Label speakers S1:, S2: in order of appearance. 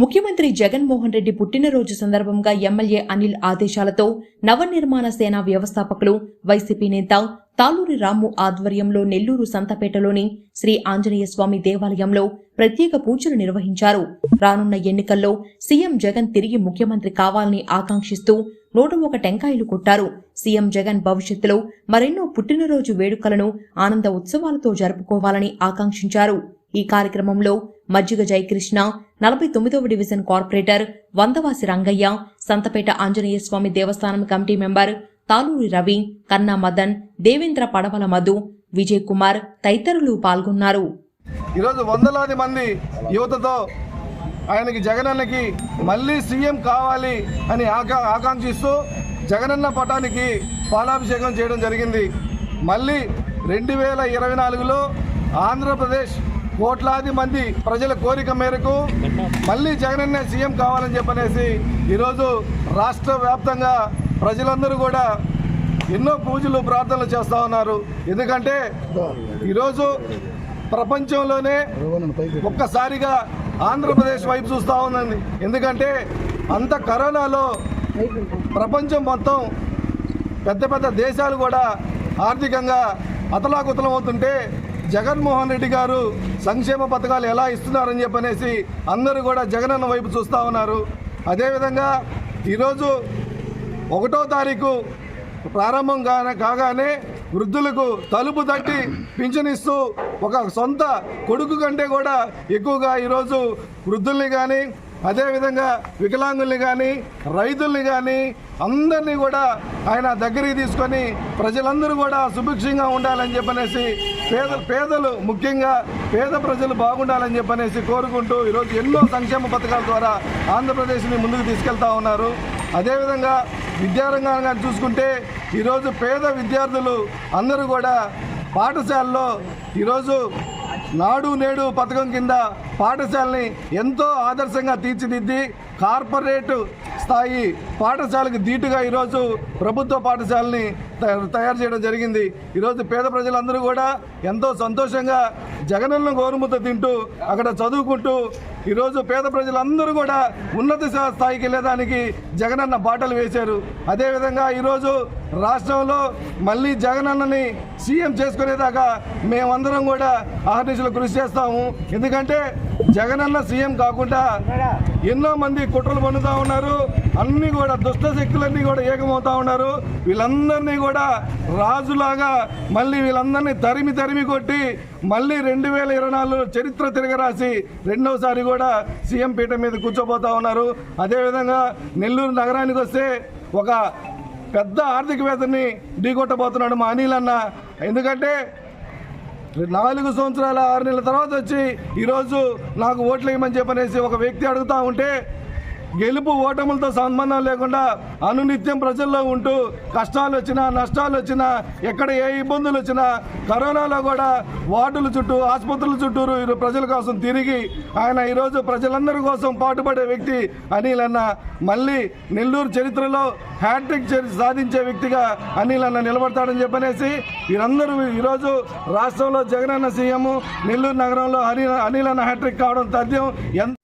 S1: ముఖ్యమంత్రి జగన్మోహన్ రెడ్డి పుట్టినరోజు సందర్భంగా ఎమ్మెల్యే అనిల్ ఆదేశాలతో నవనిర్మాణ సేన వ్యవస్థాపకులు వైసీపీ నేత తాలూరి రాము ఆధ్వర్యంలో నెల్లూరు సంతపేటలోని శ్రీ ఆంజనేయ స్వామి దేవాలయంలో ప్రత్యేక పూజలు నిర్వహించారు. రానున్న ఎన్నికల్లో సీఎం జగన్ తిరిగి ముఖ్యమంత్రి కావాలని ఆకాంక్షిస్తూ నూట ఒక టెంకాయలు కొట్టారు. సీఎం జగన్ భవిష్యత్తులో మరెన్నో పుట్టినరోజు వేడుకలను ఆనంద ఉత్సవాలతో జరుపుకోవాలని ఆకాంక్షించారు. ఈ కార్యక్రమంలో మజ్జిగ జయకృష్ణ నలభై తొమ్మిదవ division corporator Vandavasi Rangaiah Santhapeta Anjaneya Swamy Devasthanam committee member Taluri Ravi కన్నా మదన్ దేవేంద్ర పడవల మధు విజయ్ కుమార్ తదితరులు పాల్గొన్నారు.
S2: ఈరోజు వందలాది మంది యువతతో ఆయనకి జగనన్నకి మళ్ళీ సీఎం కావాలి అని ఆకా ఆకాంక్షిస్తూ జగనన్న పటానికి పాలాభిషేకం చేయడం జరిగింది. మళ్ళీ రెండు వేల ఇరవై నాలుగులో ఆంధ్రప్రదేశ్ కోట్లాది మంది ప్రజల కోరిక మేరకు మళ్ళీ జగనన్న సీఎం కావాలని చెప్పనేసి ఈరోజు రాష్ట్ర వ్యాప్తంగా ప్రజలందరూ కూడా ఎన్నో పూజలు ప్రార్థనలు చేస్తూ ఉన్నారు. ఎందుకంటే ఈరోజు ప్రపంచంలోనే ఒక్కసారిగా ఆంధ్రప్రదేశ్ వైపు చూస్తూ ఉందండి. ఎందుకంటే అంత కరోనాలో ప్రపంచం మొత్తం పెద్ద పెద్ద దేశాలు కూడా ఆర్థికంగా అతలాకుతలం అవుతుంటే జగన్మోహన్ రెడ్డి గారు సంక్షేమ పథకాలు ఎలా ఇస్తున్నారని చెప్పనేసి అందరూ కూడా జగనన్న వైపు చూస్తూ ఉన్నారు. అదేవిధంగా ఈరోజు ఒకటో తారీఖు ప్రారంభం కాన కాగానే వృద్ధులకు తలుపు తట్టి పింఛనిస్తూ ఒక సొంత కొడుకు కంటే కూడా ఎక్కువగా ఈరోజు వృద్ధుల్ని కానీ అదేవిధంగా వికలాంగుల్ని కానీ రైతుల్ని కానీ అందరినీ కూడా ఆయన దగ్గరికి తీసుకొని ప్రజలందరూ కూడా సుభిక్షంగా ఉండాలని చెప్పనేసి పేద పేదలు ముఖ్యంగా పేద ప్రజలు బాగుండాలని చెప్పనేసి కోరుకుంటూ ఈరోజు ఎన్నో సంక్షేమ పథకాల ద్వారా ఆంధ్రప్రదేశ్ని ముందుకు తీసుకెళ్తా ఉన్నారు. అదేవిధంగా విద్యారంగాన్ని చూసుకుంటే ఈరోజు పేద విద్యార్థులు అందరూ కూడా పాఠశాలలో ఈరోజు నాడు నేడు పథకం కింద పాఠశాలని ఎంతో ఆదర్శంగా తీర్చిదిద్ది కార్పొరేట్ స్థాయి పాఠశాలకు ధీటుగా ఈరోజు ప్రభుత్వ పాఠశాలని తయ- తయారు చేయడం జరిగింది. ఈరోజు పేద ప్రజలందరూ కూడా ఎంతో సంతోషంగా జగనన్న గోరుముద్ద తింటూ అక్కడ చదువుకుంటూ ఈరోజు పేద ప్రజలందరూ కూడా ఉన్నత స్థాయికి వెళ్ళేదానికి జగనన్న బాటలు వేశారు. అదేవిధంగా ఈరోజు రాష్ట్రంలో మళ్ళీ జగనన్నని సీఎం చేసుకునేదాకా మేమందరం కూడా ఆహర్నిశలు కృషి చేస్తాము. ఎందుకంటే జగనన్న సీఎం కాకుండా ఎన్నో మంది కుట్రలు పన్నుతా ఉన్నారు. అన్నీ కూడా దుష్ట శక్తులన్నీ కూడా ఏకమవుతా ఉన్నారు. వీళ్ళందరినీ కూడా రాజులాగా మళ్ళీ వీళ్ళందరినీ తరిమి తరిమి కొట్టి మళ్ళీ రెండు వేల ఇరవై నాలుగులో చరిత్ర తిరగరాసి రెండవసారి కూడా సీఎం పీఠం మీద కూర్చోబోతా ఉన్నారు. అదేవిధంగా నెల్లూరు నగరానికి వస్తే ఒక పెద్ద ఆర్థికవేత్తని ఢీకొట్టబోతున్నాడు మా అనిల్ అన్న ఎందుకంటే నాలుగు సంవత్సరాల ఆరు నెలల తర్వాత వచ్చి ఈరోజు నాకు ఓట్లు వేయమని చెప్పనేసి ఒక వ్యక్తి అడుగుతా ఉంటే గెలుపు ఓటములతో సంబంధం లేకుండా అనునిత్యం ప్రజల్లో ఉంటూ కష్టాలు వచ్చినా నష్టాలు వచ్చినా ఎక్కడ ఏ ఇబ్బందులు వచ్చినా కరోనాలో కూడా వార్డుల చుట్టూ ఆసుపత్రుల చుట్టూరు ప్రజల కోసం తిరిగి ఆయన ఈరోజు ప్రజలందరి కోసం పాటుపడే వ్యక్తి అనిల్ అన్న. మళ్ళీ నెల్లూరు చరిత్రలో హ్యాట్రిక్ సాధించే వ్యక్తిగా అనిల్ అన్న నిలబడతాడని చెప్పనేసి వీరందరూ ఈరోజు రాష్ట్రంలో జగనన్న సీఎం నెల్లూరు నగరంలో అనిల్ అనిల్ అన్న హ్యాట్రిక్ కావడం తథ్యం. ఎంత